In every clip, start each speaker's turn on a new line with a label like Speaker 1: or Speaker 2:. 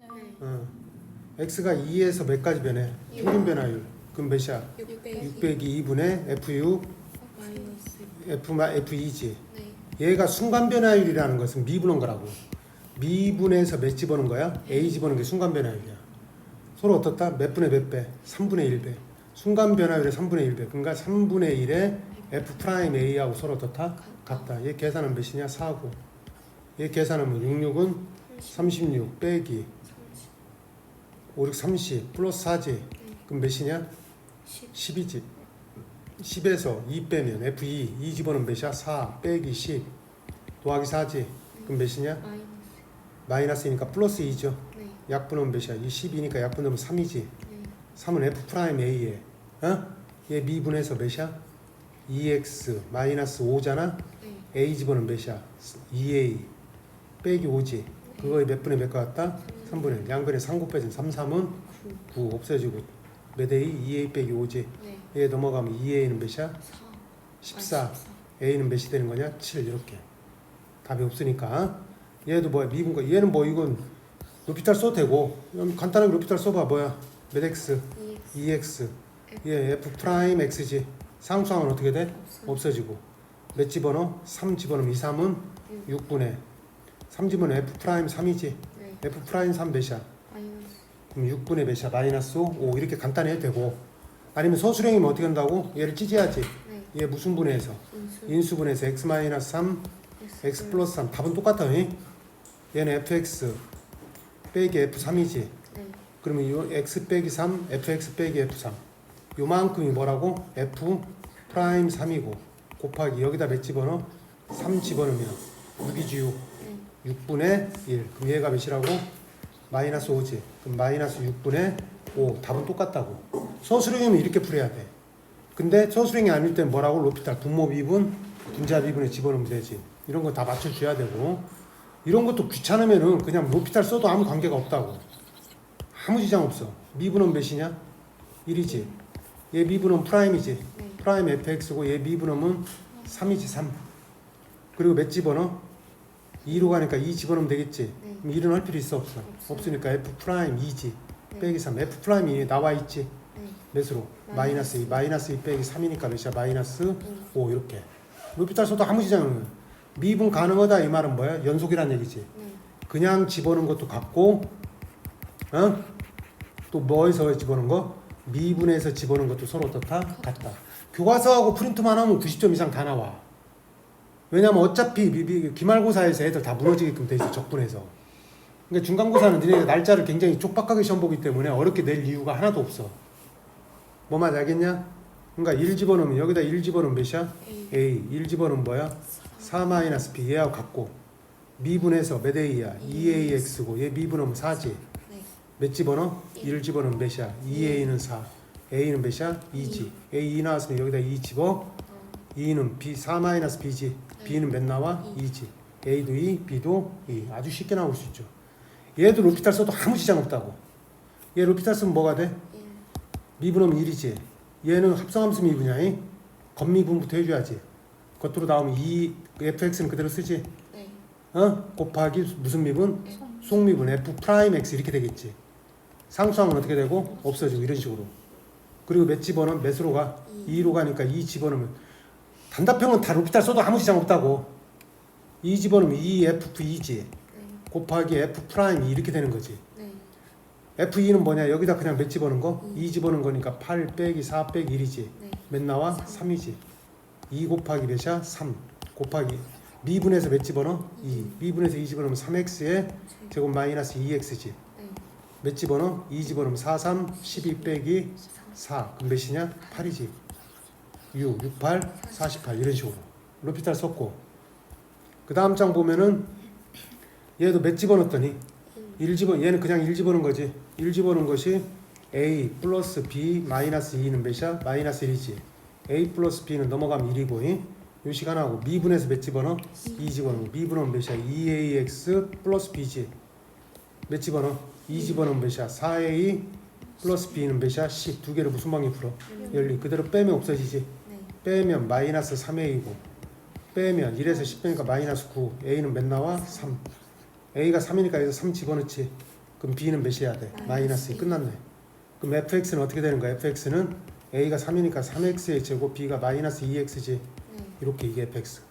Speaker 1: 네.
Speaker 2: 어. x가 2에서 몇 가지 변해?
Speaker 1: 육.
Speaker 2: 평균 변화율. 그럼 몇이야?
Speaker 1: 600
Speaker 2: 6 빼기 2분의 f6
Speaker 1: 마이너스
Speaker 2: f마 f2지.
Speaker 1: 네.
Speaker 2: 얘가 순간 변화율이라는 것은 미분한 거라고. 미분에서 몇 집어넣은 거야? a 집어넣은 게 순간 변화율이야. 서로 어떻다? 몇 분의 몇 배? 3분의 1배. 순간 변화율의 3분의 1배. 그러니까 3분의 1의 f 프라임 a하고 서로 어떻다? 같다. 얘 계산은 몇이냐? 4고. 얘 계산하면 66은 36 빼기 5, 6, 30 플러스 4지. 그럼 몇이냐?
Speaker 1: 10
Speaker 2: 10이지. 10에서 2 빼면 F2, 2 집어넣으면 몇이야? 4 빼기 10 더하기 4지. 그럼 몇이냐?
Speaker 1: 마이너스
Speaker 2: 마이너스니까 플러스 2죠.
Speaker 1: 네.
Speaker 2: 약분하면 몇이야? 이 10이니까 약분하면 3이지.
Speaker 1: 네.
Speaker 2: 3은 F 프라임 A에. 어? 얘 미분해서 몇이야? 2x 마이너스 5잖아?
Speaker 1: 네.
Speaker 2: A 집어넣으면 몇이야? 2A 빼기 5지. 그거에 몇 분의 몇것 같다? 3분의 1. 양변에 3 곱해진 3, 3은
Speaker 1: 9
Speaker 2: 9 없어지고 몇 A? 2A 빼기 5지.
Speaker 1: 네.
Speaker 2: 얘 넘어가면 2A는 몇이야?
Speaker 1: 4
Speaker 2: 14. A는 몇이 되는 거냐? 7 이렇게. 답이 없으니까. 얘도 뭐야? 미분 거. 얘는 뭐 이건 로피탈 써도 되고. 간단하게 로피탈 써봐. 뭐야? 몇 X?
Speaker 1: 2x
Speaker 2: 2X. 얘 F 프라임 X지. 상수항은 어떻게 돼?
Speaker 1: 없어
Speaker 2: 없어지고. 몇 집어넣어? 3 집어넣으면 2, 3은 6분의 3 집어넣으면 F 프라임 3이지.
Speaker 1: 네.
Speaker 2: F 프라임 3 몇이야?
Speaker 1: 마이너스
Speaker 2: 그럼 6분의 몇이야? 마이너스 5. 5 이렇게 간단히 해도 되고. 아니면 서술형이면 어떻게 한다고? 얘를 찢어야지.
Speaker 1: 네.
Speaker 2: 얘 무슨 분해해서?
Speaker 1: 인수
Speaker 2: 인수분해서 x 마이너스 3, x 플러스 3 답은 똑같아. 잉? 얘는 fx 빼기 f3이지.
Speaker 1: 네.
Speaker 2: 그러면 요 x 빼기 3, fx 빼기 f3. 요만큼이 뭐라고? f 프라임 3이고 곱하기 여기다 몇 집어넣어? 3 집어넣으면 6이지 6.
Speaker 1: 네.
Speaker 2: 6분의 1. 그럼 얘가 몇이라고? 마이너스 5지. 그럼 마이너스 6분의 5. 답은 똑같다고. 서술형이면 이렇게 풀어야 돼. 근데 서술형이 아닐 땐 뭐라고? 로피탈 분모 미분, 분자 미분에 집어넣으면 되지. 이런 거 다 맞춰줘야 되고. 이런 것도 귀찮으면은 그냥 로피탈 써도 아무 관계가 없다고. 아무 지장 없어. 미분은 몇이냐? 1이지. 얘 미분은 프라임이지.
Speaker 1: 네.
Speaker 2: 프라임 fx고 얘 미분음은 3이지 3. 그리고 몇 집어넣어? 2로 가니까 2 집어넣으면 되겠지.
Speaker 1: 네.
Speaker 2: 그럼 1은 할 필요 있어 없어?
Speaker 1: 없어요.
Speaker 2: 없으니까 f 프라임 2지.
Speaker 1: 네.
Speaker 2: 빼기 3. f 프라임이 나와 있지.
Speaker 1: 네.
Speaker 2: 몇으로? 마이너스 2. 마이너스 2 빼기 3이니까 몇이야? 마이너스
Speaker 1: 네.
Speaker 2: 5 이렇게. 로피탈 써도 아무 지장은 없는 거야. 미분 가능하다 이 말은 뭐야? 연속이란 얘기지.
Speaker 1: 네.
Speaker 2: 그냥 집어넣은 것도 같고 어? 또 뭐에서 집어넣은 거? 미분에서 집어넣은 것도 서로 어떻다? 같다. 교과서하고 프린트만 하면 90점 이상 다 나와. 왜냐면 어차피 미- 미- 기말고사에서 애들 다 무너지게끔 돼 있어 적분해서. 그러니까 중간고사는 니네 날짜를 굉장히 촉박하게 시험 보기 때문에 어렵게 낼 이유가 하나도 없어. 뭐 말인지 알겠냐? 그러니까 1 집어넣으면 여기다 1 집어넣으면 몇이야?
Speaker 1: A
Speaker 2: A 1 집어넣으면 뭐야? 4 마이너스 B 얘하고 같고 미분해서 몇 A야? 2AX고 얘 미분하면 4지
Speaker 1: 네.
Speaker 2: 몇 집어넣어? 1 집어넣으면 몇이야? 2A는 4 A는 몇이야? 2지 A 2 나왔으면 여기다 2 집어
Speaker 1: 어,
Speaker 2: 2는 B 4 마이너스 B지 B는 몇 나와?
Speaker 1: 이.
Speaker 2: 2지 A도 2 B도 2 아주 쉽게 나올 수 있죠 얘도 로피탈 써도 아무 지장 없다고 얘 로피탈 쓰면 뭐가 돼?
Speaker 1: 1
Speaker 2: 미분하면 1이지 얘는 합성함수 미분이야 이? 겉미분부터 해줘야지 겉으로 나오면 2 fx는 그대로 쓰지
Speaker 1: 네.
Speaker 2: 어? 곱하기 무슨 미분?
Speaker 1: 네.
Speaker 2: 속미분 f 프라임 x 이렇게 되겠지. 상수항은 어떻게 되고 없어지고 이런 식으로. 그리고 몇 집어넣으면 몇으로 가?
Speaker 1: 2
Speaker 2: 2로 가니까 2 집어넣으면 단답형은 다 로피탈 써도 아무 지장 없다고. 2 집어넣으면 2f 2지
Speaker 1: 네.
Speaker 2: 곱하기 f 프라임 이렇게 되는 거지.
Speaker 1: 네.
Speaker 2: f2는 뭐냐? 여기다 그냥 몇 집어넣은 거?
Speaker 1: 이.
Speaker 2: 2 집어넣은 거니까 8 빼기 4 빼기 1이지.
Speaker 1: 네.
Speaker 2: 몇 나와?
Speaker 1: 삼.
Speaker 2: 3이지. 2 곱하기 몇이야? 3 곱하기 미분에서 몇 집어넣어? 2 미분에서 2 집어넣으면 3x에 제곱 마이너스 2x지.
Speaker 1: 네.
Speaker 2: 몇 집어넣어? 2 집어넣으면 4, 3, 12 빼기 4. 그럼 몇이냐? 8이지. 6, 6, 8, 48 이런 식으로. 로피탈 썼고. 그 다음 장 보면은 얘도 몇 집어넣었더니 1 집어 얘는 그냥 1 집어넣은 거지. 1 집어넣은 것이 A 플러스 B 마이너스 2는 몇이야? 마이너스 1이지. A 플러스 B는 넘어가면 1이고 요 시간하고 미분에서 몇 집어넣어? 2 집어넣어. 미분은 몇이야? 2AX 플러스 B지. 몇 집어넣어? 2 집어넣으면 몇이야? 4A 플러스 B는 몇이야? 10. 두 개를 무슨 방에 풀어? 열리. 그대로 빼면 없어지지.
Speaker 1: 네.
Speaker 2: 빼면 마이너스 3A고 빼면 1에서 10 빼니까 마이너스 9 A는 몇 나와? 3 A가 3이니까 여기서 3 집어넣지 그럼 b는 몇이어야 돼?
Speaker 1: 마이너스
Speaker 2: 마이너스 2
Speaker 1: 이.
Speaker 2: 끝났네. 그럼 fx는 어떻게 되는 거야? fx는 a가 3이니까 3x의 제곱 b가 마이너스 2x지.
Speaker 1: 네.
Speaker 2: 이렇게 이게 fx.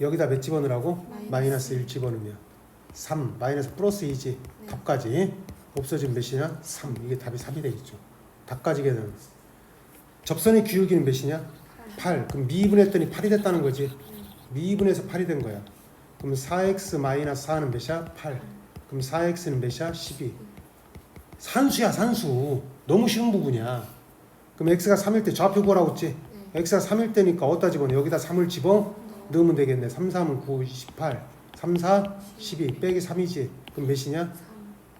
Speaker 2: 여기다 몇 집어넣으라고?
Speaker 1: 마이너스
Speaker 2: 마이너스 1 집어넣으면 3 마이너스 플러스 2지.
Speaker 1: 네.
Speaker 2: 답까지 없어지면 몇이냐? 3. 이게 답이 3이 되겠죠. 답까지게 되는 접선의 기울기는 몇이냐? 8. 그럼 미분했더니 8이 됐다는 거지. 미분해서 8이 된 거야. 그럼 4x 마이너스 4는 몇이야? 8. 그럼 4x는 몇이야? 12. 산수야 산수. 너무 쉬운 부분이야. 그럼 x가 3일 때 좌표 구하라고 했지?
Speaker 1: 네.
Speaker 2: x가 3일 때니까 어디다 집어넣어? 여기다 3을 집어
Speaker 1: 네.
Speaker 2: 넣으면 되겠네. 3, 3은 9, 18. 3, 4, 12. 빼기 3이지. 그럼 몇이냐?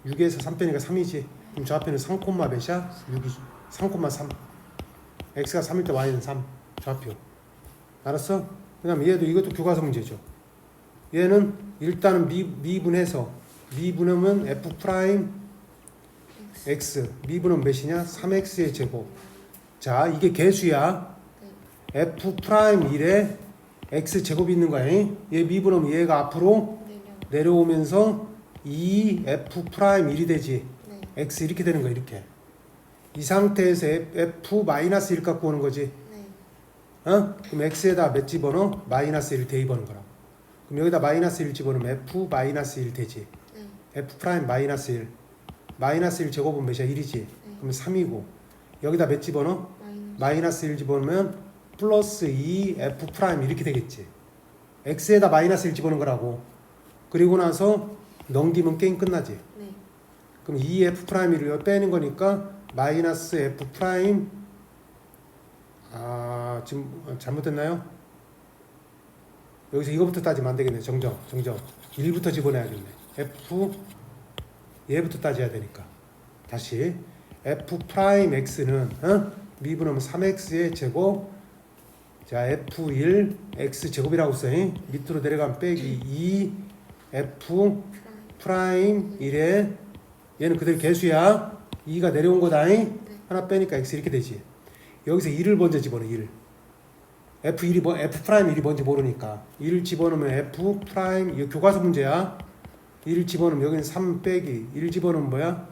Speaker 1: 3
Speaker 2: 6에서 3 빼니까 3이지. 그럼 좌표는 3, 몇이야? 6이 3,3. x가 3일 때 y는 3. 좌표. 알았어? 그 다음 얘도 이것도 교과서 문제죠. 얘는 일단은 미, 미분해서 미분하면 f 프라임
Speaker 1: X
Speaker 2: 미분은 몇이냐? 3x의 제곱. 자, 이게 개수야.
Speaker 1: 네.
Speaker 2: f 프라임 1에 x 제곱이 있는 거야. 얘 미분하면 얘가 앞으로
Speaker 1: 내려
Speaker 2: 내려 오면서 2 f 프라임 1이 되지.
Speaker 1: 네.
Speaker 2: x 이렇게 되는 거야. 이렇게. 이 상태에서 f 마이너스 1 갖고 오는 거지.
Speaker 1: 네.
Speaker 2: 어? 그럼 x에다 몇 집어넣어? 마이너스 1 대입하는 거라고. 그럼 여기다 마이너스 1 집어넣으면 f 마이너스 1 되지.
Speaker 1: 네.
Speaker 2: f 프라임 마이너스 1. 마이너스 1 제곱은 몇이야? 1이지.
Speaker 1: 네.
Speaker 2: 그럼 3이고. 여기다 몇 집어넣어?
Speaker 1: 마이너스
Speaker 2: 마이너스 1 집어넣으면 플러스 2 f 프라임 이렇게 되겠지. x에다 마이너스 1 집어넣은 거라고. 그리고 나서 넘기면 게임 끝나지.
Speaker 1: 네.
Speaker 2: 그럼 2 f 프라임을 빼는 거니까 마이너스 f 프라임 아 지금 잘못됐나요? 여기서 이거부터 따지면 안 되겠네. 정정, 정정. 1부터 집어내야겠네. f 얘부터 따져야 되니까. 다시 f 프라임 x는 어? 미분하면 3x의 제곱 자 f1 x 제곱이라고 써. 잉? 밑으로 내려가면 빼기 2 f
Speaker 1: 프라임
Speaker 2: 프라임 1에 얘는 그대로 개수야 2가 내려온 거다 잉?
Speaker 1: 네.
Speaker 2: 하나 빼니까 x 이렇게 되지 여기서 1을 먼저 집어넣어 1을 f1이 뭐 f 프라임 1이 뭔지 모르니까 1을 집어넣으면 f 프라임 이거 교과서 문제야 1을 집어넣으면 여기는 3 빼기 1 집어넣으면 뭐야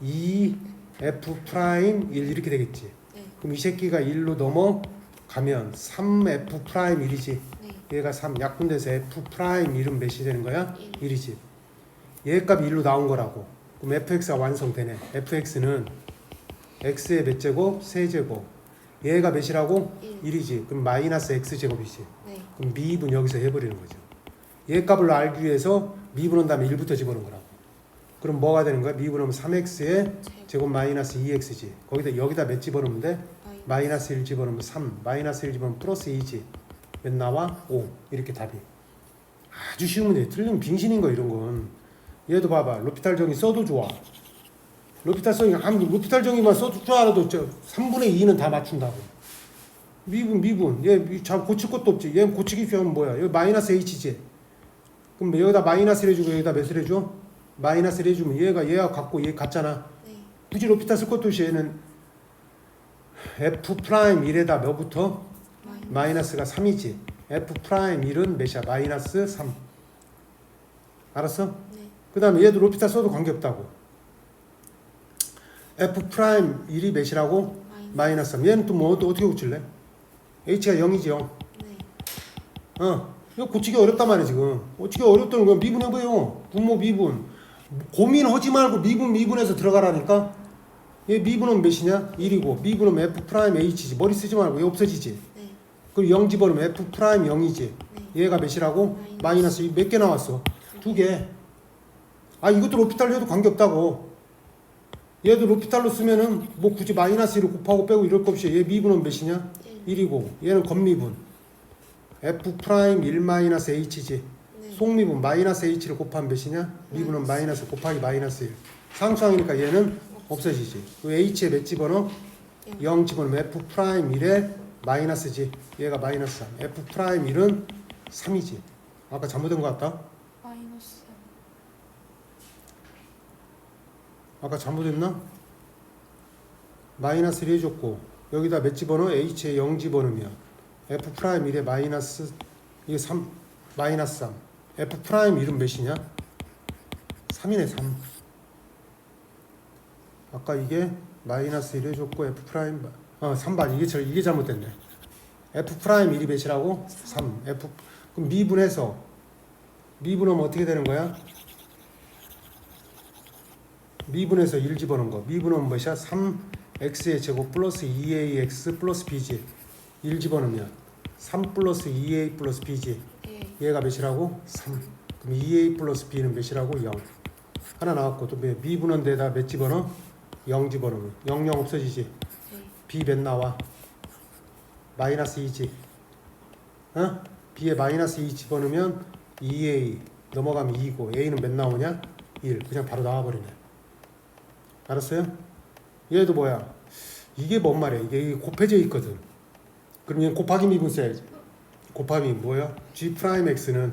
Speaker 2: 2 f 프라임 1 이렇게 되겠지
Speaker 1: 네.
Speaker 2: 그럼 이 새끼가 1로 넘어가면 3 f 프라임 1이지
Speaker 1: 네.
Speaker 2: 얘가 3 약분돼서 f 프라임 1은 몇이 되는 거야?
Speaker 1: 1
Speaker 2: 1이지. 얘 값이 1로 나온 거라고. 그럼 fx가 완성되네. fx는 x의 몇 제곱? 세제곱. 얘가 몇이라고?
Speaker 1: 1
Speaker 2: 1이지. 그럼 마이너스 x 제곱이지.
Speaker 1: 네.
Speaker 2: 그럼 미분 여기서 해버리는 거죠. 얘 값을 알기 위해서 미분한 다음에 1부터 집어넣은 거라고. 그럼 뭐가 되는 거야? 미분하면 3x의 제곱 마이너스 2x지. 거기다 여기다 몇 집어넣으면 돼?
Speaker 1: 마이너스
Speaker 2: 마이너스 1 집어넣으면 3, 마이너스 1 집어넣으면 플러스 2지. 몇 나와? 5. 이렇게 답이. 아주 쉬운 문제. 틀리면 빙신인 거 이런 건. 얘도 봐봐. 로피탈 정의 써도 좋아. 로피탈 정의 한 로피탈 정의만 써도 줄 알아도 저 3분의 2는 다 맞춘다고. 미분 미분. 얘잘 고칠 것도 없지. 얘 고치기 쉬우면 뭐야? 여기 마이너스 h지. 그럼 여기다 마이너스를 해주고 여기다 몇을 해줘? 마이너스를 해주면 얘가 얘가 같고 얘 같잖아.
Speaker 1: 네.
Speaker 2: 굳이 로피탈 쓸 것도 없이 얘는 f 프라임 1에다 몇부터
Speaker 1: 마이너스
Speaker 2: 마이너스 가 3이지. f 프라임 1은 몇이야? 마이너스 3. 알았어?
Speaker 1: 네.
Speaker 2: 그 다음에 얘도 로피탈 써도 관계없다고. F 프라임 1이 몇이라고?
Speaker 1: 마이너스
Speaker 2: 마이너스 3. 얘는 또뭐 어떻게 고칠래? h가 0이지 0.
Speaker 1: 네.
Speaker 2: 어. 이거 고치기 어렵단 말이야 지금. 고치기 어렵다는 건 미분해봐요. 분모 미분. 고민하지 말고 미분 미분해서 들어가라니까. 얘 미분은 몇이냐? 1이고 미분은 f 프라임 h지. 머리 쓰지 말고 얘 없어지지.
Speaker 1: 네.
Speaker 2: 그리고 0 집어넣으면 f 프라임 0이지.
Speaker 1: 네.
Speaker 2: 얘가 몇이라고?
Speaker 1: 마이너스.
Speaker 2: 마이너스 몇 개 나왔어? 두 개. 아 이것도 로피탈로 해도 관계없다고. 얘도 로피탈로 쓰면은 뭐 굳이 마이너스 1을 곱하고 빼고 이럴 것 없이 얘 미분은 몇이냐?
Speaker 1: 1
Speaker 2: 1이고 얘는 겉미분. f 프라임 1 마이너스 h지.
Speaker 1: 네.
Speaker 2: 속미분 마이너스 h를 곱하면 몇이냐? 미분은 마이너스 곱하기 마이너스 1. 상수항이니까 얘는 없어지지. 그 h에 몇 집어넣어? 0 집어넣으면 f 프라임 1에 마이너스지. 얘가 마이너스 3. f 프라임 1은 3이지. 아까 잘못된 것 같다.
Speaker 1: 마이너스
Speaker 2: 아까 잘못했나? 마이너스를 해줬고 여기다 몇 집어넣어? h에 0 집어넣으면 f 프라임 1에 마이너스 이게 3 마이너스 3 f 프라임 1은 몇이냐? 3이네 3 아까 이게 마이너스 1 해줬고 f 프라임 어 3번 이게 저 이게 잘못됐네. f 프라임 1이 몇이라고? 3. f 그럼 미분해서 미분하면 어떻게 되는 거야? 미분해서 1 집어넣은 거. 미분하면 몇이야? 3x의 제곱 플러스 2ax 플러스 b지. 1 집어넣으면 3 플러스 2a 플러스 b지.
Speaker 1: 네.
Speaker 2: 얘가 몇이라고? 3. 그럼 2a 플러스 b는 몇이라고? 0. 하나 나왔고 또 몇- 미분한 데다 몇 집어넣어? 0 집어넣으면 0, 0 없어지지.
Speaker 1: 네.
Speaker 2: b 몇 나와? 마이너스 2지. 어? b에 마이너스 2 집어넣으면 2a 넘어가면 2고 a는 몇 나오냐? 1. 그냥 바로 나와버리네. 알았어요? 얘도 뭐야? 이게 뭔 말이야? 이게 곱해져 있거든. 그럼 얘 곱하기 미분 써야지. 곱하기 뭐야? g 프라임 x는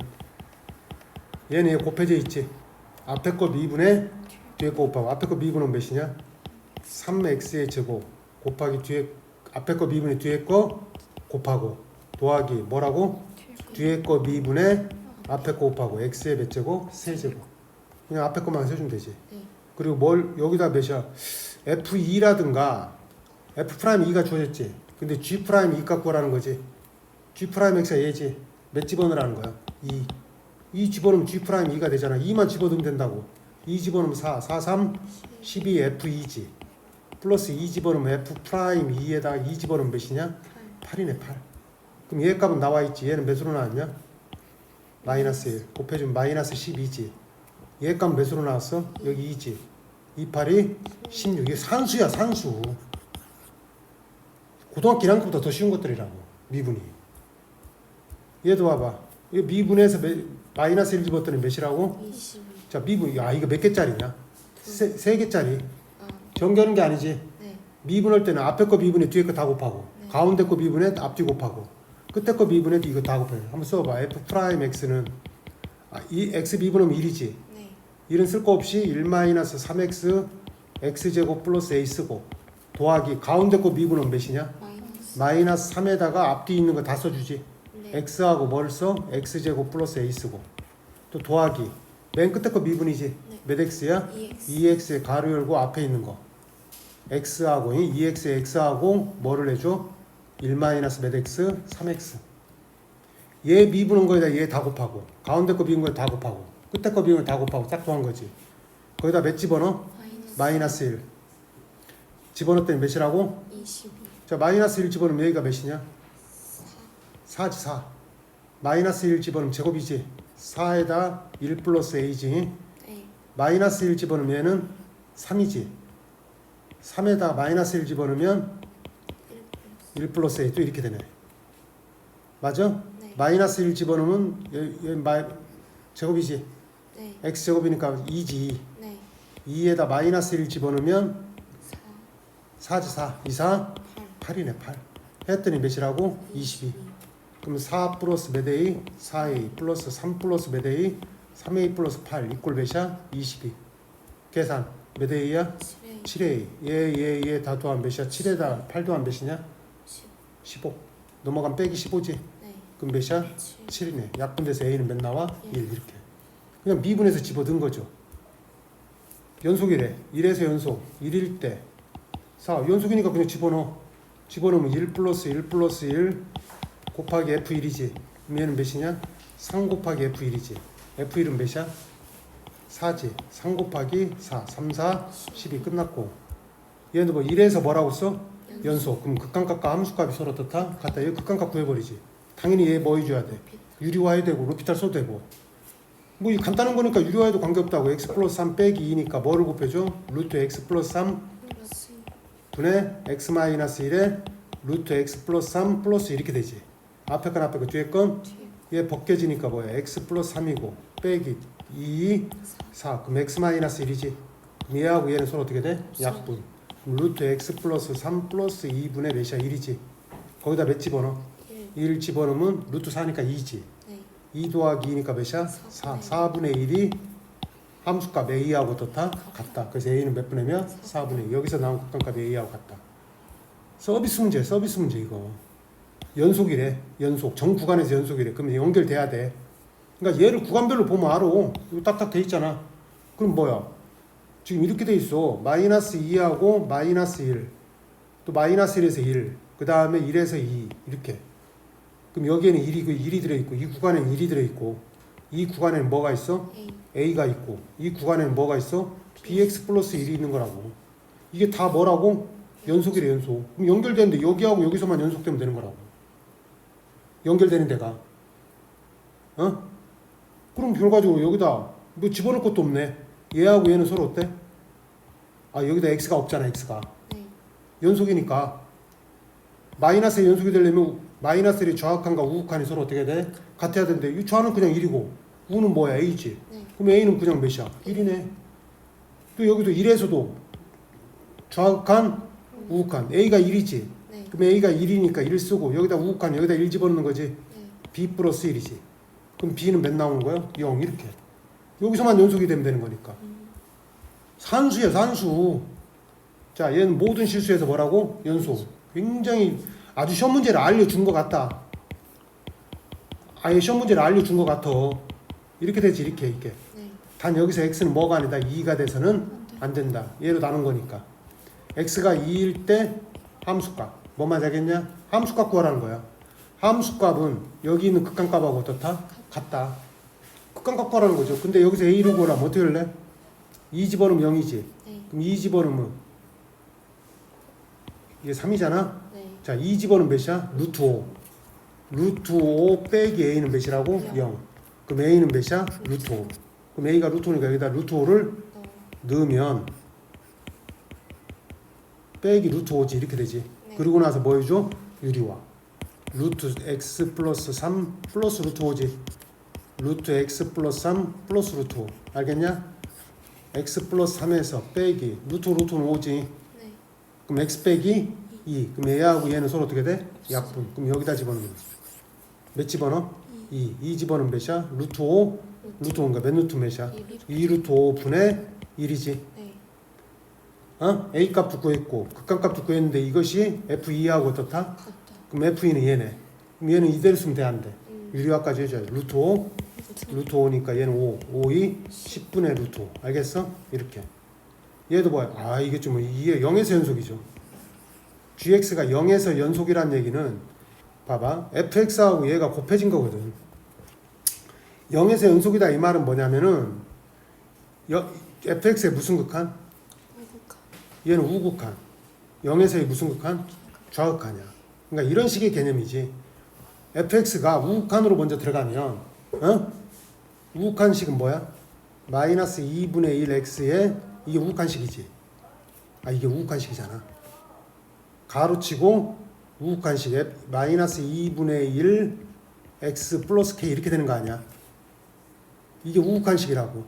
Speaker 2: 얘는 얘 곱해져 있지. 앞에 거 미분에 뒤에 거 곱하고 앞에 거 미분은 몇이냐? 3x의 제곱 곱하기 뒤에 앞에 거 미분에 뒤에 거 곱하고 더하기 뭐라고? 뒤에 거 미분에 앞에 거 곱하고 x의 몇 제곱? 세제곱 그냥 앞에 것만 써주면 되지
Speaker 1: 네.
Speaker 2: 그리고 뭘 여기다 몇이야? f2라든가 f 프라임 2가 주어졌지. 근데 g 프라임 2 갖고 오라는 거지. G 프라임 x가 얘지. 몇 집어넣으라는 거야? 2 2 집어넣으면 g 프라임 2가 되잖아. 2만 집어넣으면 된다고. 2 집어넣으면 4 4 3 12 f2지. 플러스 2 집어넣으면 f 프라임 2에다 2 집어넣으면 몇이냐? 8이네 8 그럼 얘 값은 나와 있지. 얘는 몇으로 나왔냐? 마이너스 1 곱해주면 마이너스 12지 얘 값은 몇으로 나왔어? 여기 2지 2 8이 16 이게 산수야 산수 고등학교 1학년보다 더 쉬운 것들이라고 미분이 얘도 봐봐 이거 미분에서 몇- 마이너스 1 집었더니 몇이라고?
Speaker 1: 22.
Speaker 2: 자 미분 야 이거 몇 개짜리냐? 세, 세 개짜리
Speaker 1: 아,
Speaker 2: 정교하는 게 아니지
Speaker 1: 네.
Speaker 2: 미분할 때는 앞에 거 미분에 뒤에 거 다 곱하고
Speaker 1: 네.
Speaker 2: 가운데 거 미분에 앞뒤 곱하고 끝에 거 미분에도 이거 다 곱해요 한번 써봐 f 프라임 x는 아, 이 x 미분하면 1이지
Speaker 1: 네.
Speaker 2: 1은 쓸 거 없이 1 마이너스 3x x제곱 플러스 a 쓰고 더하기 가운데 거 미분은 몇이냐
Speaker 1: 마이너스.
Speaker 2: 마이너스 3에다가 앞뒤 있는 거 다 써주지
Speaker 1: 네.
Speaker 2: x하고 뭘 써? x제곱 플러스 a 쓰고 또 더하기 맨 끝에 거 미분이지
Speaker 1: 네.
Speaker 2: 몇 x야?
Speaker 1: EX.
Speaker 2: 2x에 가로 열고 앞에 있는 거 x하고 이 2x에 x하고 뭐를 해줘? 1 마이너스 몇 x? 3x 얘 미분한 거에다 얘 다 곱하고 가운데 거 미분 거다 곱하고 끝에 거 미분 다 곱하고 딱 더한 거지 거기다 몇 집어넣어?
Speaker 1: 마이너스.
Speaker 2: 마이너스 1 집어넣었더니 몇이라고?
Speaker 1: 22.
Speaker 2: 자 마이너스 1 집어넣으면 여기가 몇이냐?
Speaker 1: 4.
Speaker 2: 4지 4 마이너스 1 집어넣으면 제곱이지 4에다 1 플러스 a지
Speaker 1: 네.
Speaker 2: 마이너스 1 집어넣으면 얘는 3이지 3에다 마이너스 1 집어넣으면
Speaker 1: 1 플러스.
Speaker 2: 1 플러스 a 또 이렇게 되네 맞아?
Speaker 1: 네.
Speaker 2: 마이너스 1 집어넣으면 얘, 얘 마, 제곱이지
Speaker 1: 네.
Speaker 2: x 제곱이니까 2지
Speaker 1: 네.
Speaker 2: 2에다 마이너스 1 집어넣으면
Speaker 1: 4.
Speaker 2: 4지 4 2 4
Speaker 1: 8.
Speaker 2: 8이네 8 했더니 몇이라고? 22 그럼 4 플러스 몇 a? 4a 플러스 3 플러스 몇 a? 3a 플러스 8 이꼴 몇이야? 22 계산 몇 a야?
Speaker 1: 7A.
Speaker 2: 7a 얘 얘 얘 다 더하면 몇이야? 7에다 8 더하면 몇이냐?
Speaker 1: 10.
Speaker 2: 15 넘어가면 빼기 15지
Speaker 1: 네.
Speaker 2: 그럼 몇이야?
Speaker 1: 7.
Speaker 2: 7이네 약분돼서 a는 몇 나와?
Speaker 1: 예.
Speaker 2: 1 이렇게 그냥 미분해서 집어든 거죠 연속이래 1에서 연속 1일 때 4. 연속이니까 그냥 집어넣어 집어넣으면 1 플러스 1 플러스 1 곱하기 F1이지 그럼 얘는 몇이냐? 3 곱하기 F1이지 F1은 몇이야? 4지 3 곱하기 4 3 4 12 끝났고 얘는 뭐 1에서 뭐라고 써? 연속 그럼 극한값과 함수값이 서로 어떻다? 같다 얘 극한값 구해버리지 당연히 얘 뭐 해줘야 돼? 유리화 해야 되고 로피탈 써도 되고 뭐이 간단한 거니까 유리화해도 관계없다고 x 플러스 3 빼기 2니까 뭐를 곱해줘? 루트 x 플러스 3
Speaker 1: 플러스
Speaker 2: 분의 x 마이너스 1에 루트 x 플러스 3 플러스 이렇게 되지 앞에 건 앞에 거 뒤에 건
Speaker 1: 2.
Speaker 2: 얘 벗겨지니까 뭐야 x 플러스 3이고 빼기 2 4 그럼 x 마이너스 1이지 그럼 얘하고 얘는 서로 어떻게 돼? 약분 그럼 루트 x 플러스 3 플러스 2분의 몇이야 1이지 거기다 몇 집어넣어?
Speaker 1: 1.
Speaker 2: 1 집어넣으면 루트 4니까 2지
Speaker 1: 네.
Speaker 2: 2 더하기 2니까 몇이야? 4 4분의 1이 함수값 a하고 어떻다? 같다 그래서 a는 몇 몇? 4분의 2 여기서 나온 극한값 a하고 같다 서비스 문제 서비스 문제 이거 연속이래 연속 정 구간에서 연속이래 그러면 연결돼야 돼 그러니까 얘를 구간별로 보면 알아 이거 딱딱 돼 있잖아 그럼 뭐야 지금 이렇게 돼 있어. 마이너스 2하고 마이너스 1. 또 마이너스 1에서 1. 그 다음에 1에서 2. 이렇게. 그럼 여기에는 1이, 1이 들어있고, 이 구간에는 1이 들어있고, 이 구간에는 뭐가 있어?
Speaker 1: A
Speaker 2: A가 있고, 이 구간에는 뭐가 있어? BX 플러스 1이 있는 거라고. 이게 다 뭐라고? 연속이래, 연속. 그럼 연결되는데 여기하고 여기서만 연속되면 되는 거라고. 연결되는 데가. 어? 그럼 결과적으로 여기다 뭐 집어넣을 것도 없네. 얘하고 얘는 서로 어때? 아, 여기다 X가 없잖아, X가.
Speaker 1: 네
Speaker 2: 연속이니까. 마이너스의 연속이 되려면 마이너스의 좌악한과 우극한이 서로 어떻게 돼? 같아야 되는데 이 좌는 그냥 1이고 우는 뭐야? A지.
Speaker 1: 네.
Speaker 2: 그럼 A는 그냥 몇이야? 1이네. 또 여기도 1에서도 좌극한, 우극한. A가 1이지.
Speaker 1: 네.
Speaker 2: 그럼 A가 1이니까 1 쓰고 여기다 우극한 여기다 1 집어넣는 거지.
Speaker 1: 네.
Speaker 2: B 플러스 1이지. 그럼 B는 몇 나오는 거예요? 0 이렇게. 여기서만 연속이 되면 되는 거니까. 산수야 산수. 자 얘는 모든 실수에서 뭐라고? 연속. 굉장히 아주 시험 문제를 알려준 것 같다. 아예 시험 문제를 알려준 것 같아. 이렇게 되지 이렇게 이렇게.
Speaker 1: 네.
Speaker 2: 단 여기서 x는 뭐가 아니다. 2가 돼서는
Speaker 1: 안
Speaker 2: 된다. 얘로 나눈 거니까. x가 2일 때 함수값. 뭐 맞아겠냐? 함수값 구하라는 거야. 함수값은 여기 있는 극한값하고 어떻다? 같다. 극한값 구하라는 거죠. 근데 여기서 a를 구하라면 어떻게 할래? 2 집어넣으면 0이지.
Speaker 1: 네.
Speaker 2: 그럼 2 집어넣으면 이게 3이잖아.
Speaker 1: 네.
Speaker 2: 자, 2 집어넣으면 몇이야? 루트 5. 루트 5 빼기 a는 몇이라고?
Speaker 1: 영.
Speaker 2: 0. 그럼 a는 몇이야? 루트 5. 그럼 a가 루트 5니까 여기다 루트 5를
Speaker 1: 너
Speaker 2: 넣으면 빼기 루트 5지 이렇게 되지.
Speaker 1: 네.
Speaker 2: 그리고 나서 뭐 해줘? 유리화. 루트 x 플러스 3 플러스 루트 5지. 루트 x 플러스 3 플러스 루트 5. 알겠냐? x 플러스 3에서 빼기 루트 루트는 5지.
Speaker 1: 네.
Speaker 2: 그럼 x 빼기 2. 그럼 얘하고 얘는 서로 어떻게 돼? 약분. 그럼 여기다 집어넣으면 몇 집어넣어? 2. 2 집어넣으면 몇이야? 루트 5. 루트 5인가 몇 루트 몇이야? 2 루트 5 분의 1이지.
Speaker 1: 네.
Speaker 2: 어? A 값도 구했고 극한 값도 구했는데 이것이 F2하고 어떻다? 그럼 F2는 얘네. 그럼 얘는 이대로 쓰면 돼, 안 돼?
Speaker 1: 음.
Speaker 2: 유리화까지 해줘야 돼. 루트 5, 루트 5니까 얘는 5, 5이 10분의 루트 5. 알겠어? 이렇게. 얘도 뭐야? 아, 이게 좀 이게 0에서 연속이죠. GX가 0에서 연속이란 얘기는 봐봐. FX하고 얘가 곱해진 거거든. 0에서 연속이다 이 말은 뭐냐면은 여, FX의 무슨 극한?
Speaker 1: 우국한.
Speaker 2: 얘는 우극한. 0에서의 무슨 극한? 좌극한이야. 그러니까 이런 식의 개념이지. fx가 우극한으로 먼저 들어가면, 어? 우극한식은 뭐야? 마이너스 2분의 1 x에 이게 우극한식이지. 아 이게 우극한식이잖아. 가로치고 우극한식 F- 마이너스 2분의 1 x 플러스 k 이렇게 되는 거 아니야? 이게 우극한식이라고.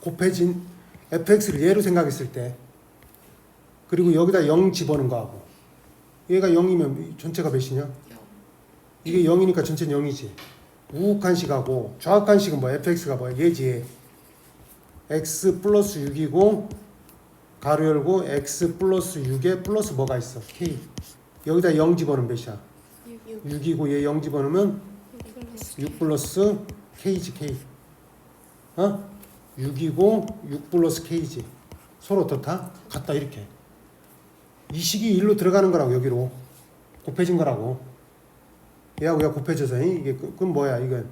Speaker 2: 곱해진 fx를 얘로 생각했을 때 그리고 여기다 0 집어넣은 거하고 얘가 0이면 전체가 몇이냐?
Speaker 1: 영.
Speaker 2: 이게 0이니까 전체는 0이지 우극한식하고 좌극한식은 뭐야? fx가 뭐야? 얘지 얘. x 플러스 6이고 가로 열고 x 플러스 6에 플러스 뭐가 있어? k 여기다 0 집어넣으면 몇이야?
Speaker 1: 육.
Speaker 2: 6이고 얘 0 집어넣으면
Speaker 1: 육 플러스
Speaker 2: 6 플러스 k지 k 어? 6이고 6 플러스 k지 서로 어떻다? 같다 이렇게 이 식이 일로 들어가는 거라고 여기로 곱해진 거라고 얘하고 얘가 곱해져서 이- 이게 그- 그건 뭐야 이건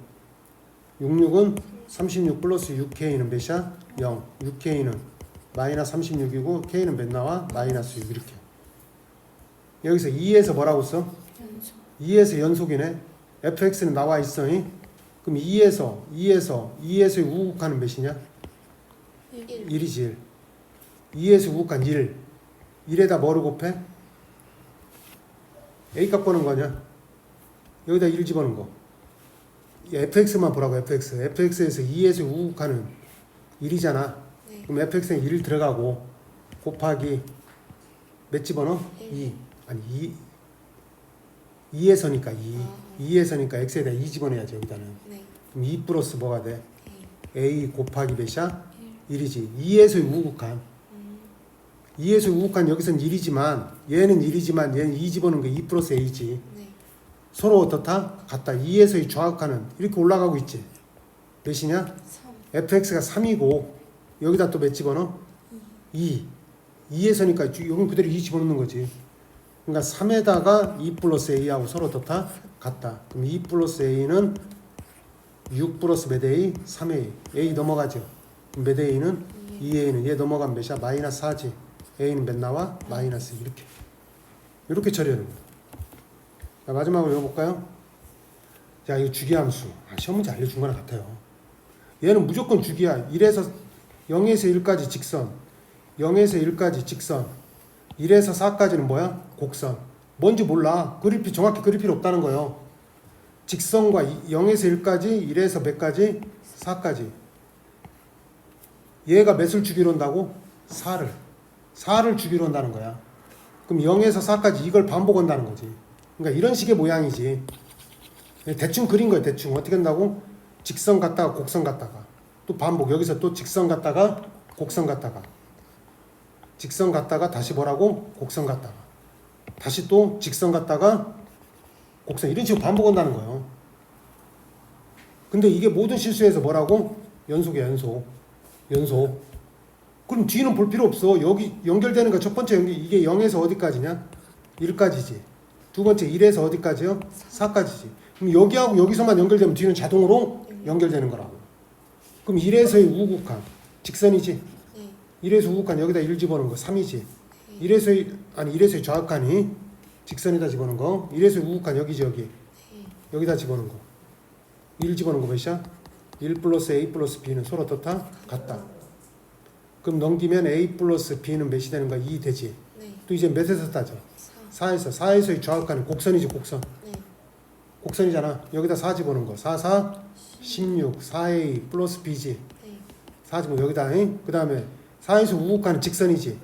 Speaker 2: 66은 36 플러스 6k는 몇이야? 0 6k는 마이너스 36이고 k는 몇 나와? 마이너스 6 이렇게 여기서 2에서 뭐라고 써?
Speaker 1: 연속.
Speaker 2: 2에서 연속이네. fx는 나와 있어. 이? 그럼 2에서 2에서 2에서 우극한은 몇이냐?
Speaker 1: 일.
Speaker 2: 1이지 1. 2에서 우극한 1. 1에다 뭐를 곱해? a 값 보는 거냐? 여기다 1 집어넣은 거. 이 fx만 보라고 fx. fx에서 2에서 우극한은 1이잖아.
Speaker 1: 네.
Speaker 2: 그럼 fx는 1 들어가고 곱하기 몇 집어넣어?
Speaker 1: 일.
Speaker 2: 2. 아니 2 2에서니까 2.
Speaker 1: 아.
Speaker 2: 2에서니까 x에다 2 집어넣어야지 여기다는.
Speaker 1: 네.
Speaker 2: 그럼 2 플러스 뭐가 돼?
Speaker 1: A.
Speaker 2: 곱하기 몇이야?
Speaker 1: 일.
Speaker 2: 1이지. 2에서 우극한.
Speaker 1: 음.
Speaker 2: 2에서 우극한 여기서는 1이지만 얘는 1이지만 얘는 2 집어넣은 게2 플러스 a지.
Speaker 1: 네.
Speaker 2: 서로 어떻다? 같다. 2에서의 좌극한은 이렇게 올라가고 있지. 몇이냐?
Speaker 1: 삼.
Speaker 2: fx가 3이고 여기다 또 몇 집어넣어? 2. 2에서니까 여기 그대로 2 집어넣는 거지. 그러니까 3에다가 2 플러스 A하고 서로 덧다 같다. 그럼 2 플러스 A는 6 플러스 몇 A? 3A. A 넘어가죠. 그럼 몇 A는 2A는 얘 넘어가면 몇이야? 마이너스 4지. A는 몇 나와? 마이너스 이렇게. 이렇게 처리하는 거야. 자, 마지막으로 읽어볼까요? 자, 이거 주기함수. 아, 시험 문제 알려준 거랑 같아요. 얘는 무조건 주기야. 1에서 0에서 1까지 직선. 0에서 1까지 직선. 1에서 4까지는 뭐야? 곡선. 뭔지 몰라. 그릴 피 정확히 그릴 필요 없다는 거예요. 직선과 0에서 1까지, 1에서 몇 가지? 4까지. 얘가 몇을 주기로 한다고? 4를. 4를 주기로 한다는 거야. 그럼 0에서 4까지 이걸 반복 한다는 거지. 그러니까 이런 식의 모양이지. 대충 그린 거예요. 대충 어떻게 한다고? 직선 갔다가 곡선 갔다가 또 반복. 여기서 또 직선 갔다가 곡선 갔다가 직선 갔다가 다시 뭐라고? 곡선 갔다가 다시 또 직선 갔다가 곡선 이런 식으로 반복한다는 거예요. 근데 이게 모든 실수에서 뭐라고? 연속이야 연속. 연속. 그럼 뒤는 볼 필요 없어. 여기 연결되는 거 첫 번째 연결 이게 0에서 어디까지냐? 1까지지. 두 번째 1에서 어디까지요? 4까지지. 그럼 여기하고 여기서만 연결되면 뒤는 자동으로 연결되는 거라고. 그럼 1에서의 우극한 직선이지.
Speaker 1: 네.
Speaker 2: 1에서 우극한 여기다 1 집어넣은 거 3이지. 1에서의 아니 1에서의 좌극한이 직선에다 집어넣은 거. 1에서의 우극한 여기지 여기.
Speaker 1: 네.
Speaker 2: 여기다 집어넣은 거. 1 집어넣은 거 몇이야? 1 플러스 A 플러스 B는 서로 어떻다? 같다. 그럼 넘기면 A 플러스 B는 몇이 되는 거야? 2 되지.
Speaker 1: 네.
Speaker 2: 또 이제 몇에서 따져?
Speaker 1: 4.
Speaker 2: 4에서 4에서의 좌극한은 곡선이지 곡선.
Speaker 1: 네.
Speaker 2: 곡선이잖아. 여기다 4 집어넣은 거. 4, 4, 16, 4A 플러스 B지.
Speaker 1: 네.
Speaker 2: 4 집어 여기다. 그 다음에 4에서 우극한은 직선이지.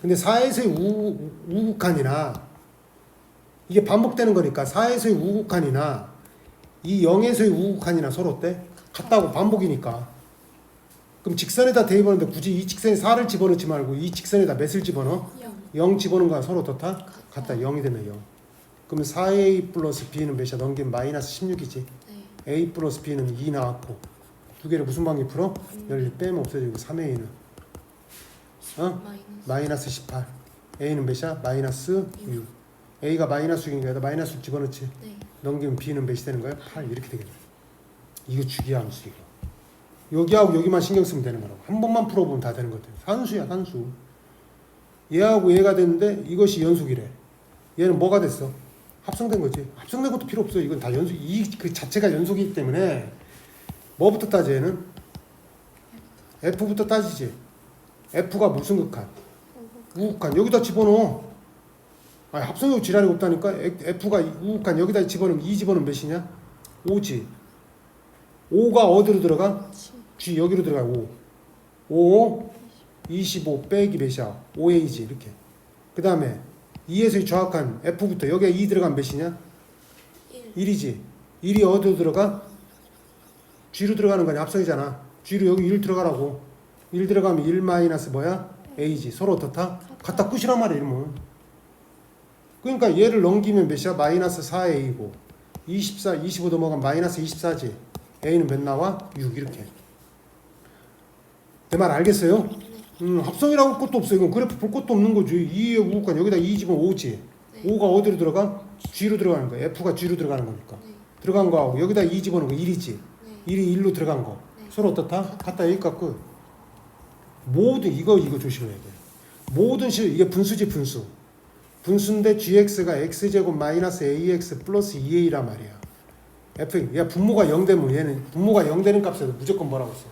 Speaker 2: 근데 4에서의 우, 우극한이나 이게 반복되는 거니까 4에서의 우극한이나 이 0에서의 우극한이나 서로 어때? 같다고 반복이니까. 그럼 직선에다 대입하는데 굳이 이 직선에 4를 집어넣지 말고 이 직선에다 몇을 집어넣어?
Speaker 1: 0.
Speaker 2: 0 집어넣은 거랑 서로 어떻다? 같다. 0이 되면 0. 그러면 4A 플러스 B는 몇이야? 넘기면 마이너스 16이지.
Speaker 1: 네.
Speaker 2: A 플러스 B는 2 나왔고 두 개를 무슨 방이 풀어? 열리 빼면 없어지고 3A는 어?
Speaker 1: 마이너스.
Speaker 2: 마이너스 18 A는 몇이야? 마이너스 6 A가 마이너스 6이니까 마이너스 6 집어넣지
Speaker 1: 네.
Speaker 2: 넘기면 B는 몇이 되는 거야? 8 이렇게 되겠네 이거 주기함수 이거 여기하고 여기만 신경 쓰면 되는 거라고 한 번만 풀어보면 다 되는 거같 산수야 산수 얘하고 얘가 됐는데 이것이 연속이래 얘는 뭐가 됐어? 합성된 거지 합성된 것도 필요 없어 이건 다 연속 이 그 자체가 연속이기 때문에 뭐부터 따져 얘는? F부터 따지지 F가 무슨 극한? 우극한 여기다 집어넣어 아니 합성력 지랄이 없다니까 F가 우극한 여기다 집어넣으면 2 집어넣으면 몇이냐? 5지 5가 어디로 들어가?
Speaker 1: 7.
Speaker 2: G 여기로 들어가 5 5 25 빼기 몇이야? 5A지 이렇게 그 다음에 2에서 정확한 F부터 여기에 2 들어가면 몇이냐?
Speaker 1: 1.
Speaker 2: 1이지 1이 어디로 들어가? G로 들어가는 거냐 합성이잖아 G로 여기 1 들어가라고 1 들어가면 1 마이너스 뭐야? A지 서로 어떻다? 같다 끝이란 말이야 이러면 그러니까 얘를 넘기면 몇이야? 마이너스 4A고 24, 25 넘어가면 마이너스 24지 A는 몇 나와? 6 이렇게 내 말 알겠어요? 음, 합성이라고 할 것도 없어 이건 그래프 볼 것도 없는 거지. 2의 우극한 여기다 2 집으면 5지.
Speaker 1: 네.
Speaker 2: 5가 어디로 들어가? G로 들어가는 거야 F가 G로 들어가는 거니까.
Speaker 1: 네.
Speaker 2: 들어간 거하고 여기다 2 집어넣은 거 1이지.
Speaker 1: 네.
Speaker 2: 1이 1로 들어간 거.
Speaker 1: 네.
Speaker 2: 서로 어떻다? 같다. 여기까 끝. 모든 이거 이거 조심해야 돼 모든 실 이게 분수지 분수. 분수인데 gx가 x제곱 마이너스 ax 플러스 2a란 말이야. F 야 분모가 0 되면 얘는 분모가 0 되는 값에서 무조건 뭐라고 써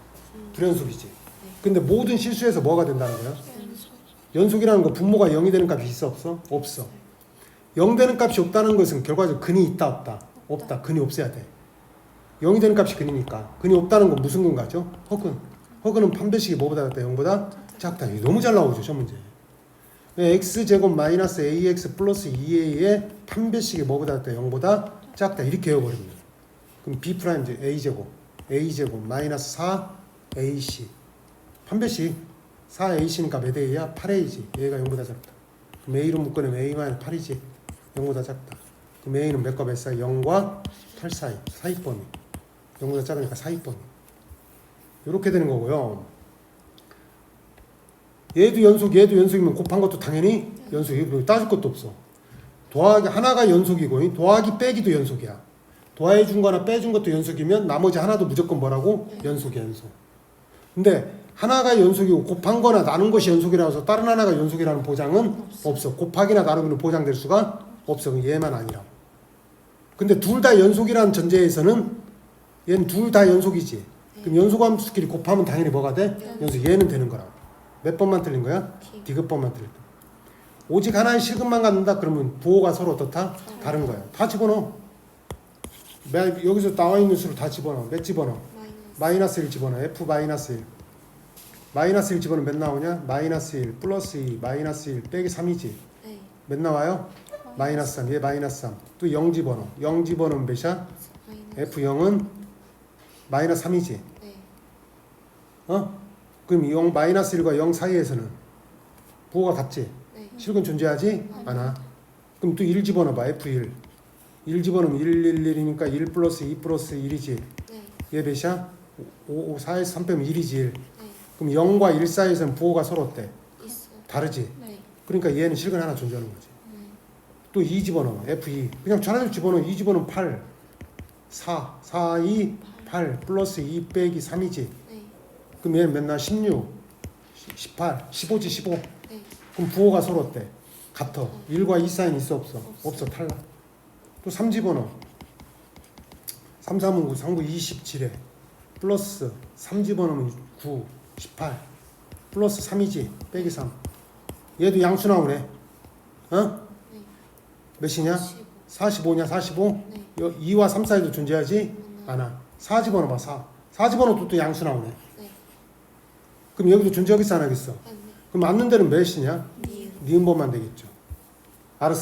Speaker 2: 불연속이지 근데 모든 실수에서 뭐가 된다는 거야?
Speaker 1: 연속.
Speaker 2: 연속이라는 거 분모가 0이 되는 값이 있어 없어? 없어. 0 되는 값이 없다는 것은 결과적으로 근이 있다 없다? 없다. 근이 없어야 돼. 0이 되는 값이 근이니까. 근이 없다는 건 무슨 근가죠? 허근. 허근은 판별식이 뭐보다 작다? 0보다 작다. 너무 잘 나오죠 저 문제. x제곱 마이너스 ax 플러스 2a의 판별식이 뭐보다 작다? 0보다 작다. 이렇게 외워버립니다. 그럼 b 프라임 a제곱. A제곱 마이너스 4ac 판별식 4ac니까 몇 a야? 8a지 얘가 0보다 작다 그럼 a로 묶어내면 a 마이너스 8이지 0보다 작다 그럼 a는 몇과 몇 사이? 0과 8 사이 사이범위 0보다 작으니까 사이범위 이렇게 되는 거고요 얘도 연속 얘도 연속이면 곱한 것도 당연히 연속이고 따질 것도 없어. 더하기 하나가 연속이고 더하기 빼기도 연속이야. 더해 준 거나 빼준 것도 연속이면 나머지 하나도 무조건 뭐라고? 연속이야 연속. 근데 하나가 연속이고 곱한 거나 나눈 것이 연속이라서 다른 하나가 연속이라는 보장은 없어. 곱하기나 나누기는 보장될 수가 없어. 얘만 아니라. 근데 둘 다 연속이라는 전제에서는 얘는 둘 다 연속이지. 그럼 연속함수끼리 곱하면 당연히 뭐가 돼? 연속. 얘는 되는 거라. 몇 번만 틀린 거야?
Speaker 1: 기.
Speaker 2: 디귿 번만 틀린 거. 오직 하나의 실근만 갖는다 그러면 부호가 서로 어떻다? 다른 거야. 다 집어넣어. 매- 여기서 나와 있는 수를 다 집어넣어. 몇 집어넣어?
Speaker 1: 마이너스.
Speaker 2: 마이너스 1 집어넣어. F 마이너스 1. 마이너스 1 집어넣으면 몇 나오냐? 마이너스 1 플러스 2 마이너스 1 빼기 3이지.
Speaker 1: 네.
Speaker 2: 몇 나와요? 마이너스 3. 얘 마이너스 3. 또 0 집어넣어. 0 집어넣으면 몇이야?
Speaker 1: 마이너스.
Speaker 2: F0은 마이너스 3이지.
Speaker 1: 네.
Speaker 2: 어? 그럼 0 마이너스 1과 0 사이에서는 부호가 같지?
Speaker 1: 네.
Speaker 2: 실근 존재하지 않아. 그럼 또 1 집어넣어봐. F1. 1 집어넣으면 1, 1, 1이니까 1 플러스 2 플러스 1이지.
Speaker 1: 네.
Speaker 2: 얘 몇이야? 5, 5, 4에서 3 빼면 1이지 1.
Speaker 1: 네.
Speaker 2: 그럼 0과 1 사이에서는 부호가 서로 어때?
Speaker 1: 있어.
Speaker 2: 다르지?
Speaker 1: 네.
Speaker 2: 그러니까 얘는 실근 하나 존재하는 거지.
Speaker 1: 네.
Speaker 2: 또2 집어넣어. F2. 그냥 전화를 집어넣어. 2 집어넣으면 8. 4. 4, 2, 8. 플러스 2 빼기 3이지.
Speaker 1: 네.
Speaker 2: 그럼 얘는 맨날 16, 18, 15지 15.
Speaker 1: 네.
Speaker 2: 그럼 부호가 서로 어때? 같아. 1과 2 사이는 있어 없어?
Speaker 1: 없어.
Speaker 2: 없어. 탈락. 또 3 집어넣어. 3, 3은 9, 3, 9, 27에 플러스 3 집어넣으면 9, 18 플러스 3이지 빼기 3 얘도 양수 나오네 어?
Speaker 1: 네.
Speaker 2: 몇이냐?
Speaker 1: 15.
Speaker 2: 45 냐 45?
Speaker 1: 네.
Speaker 2: 2와 3 사이도 존재하지
Speaker 1: 하나.
Speaker 2: 않아 4 집어넣어봐 4 4 집어넣어도 또 양수 나오네
Speaker 1: 네.
Speaker 2: 그럼 여기도 존재하겠어 안 하겠어?
Speaker 1: 안 네.
Speaker 2: 그럼 맞는 데는 몇이냐?
Speaker 1: 니은.
Speaker 2: 니은번만 되겠죠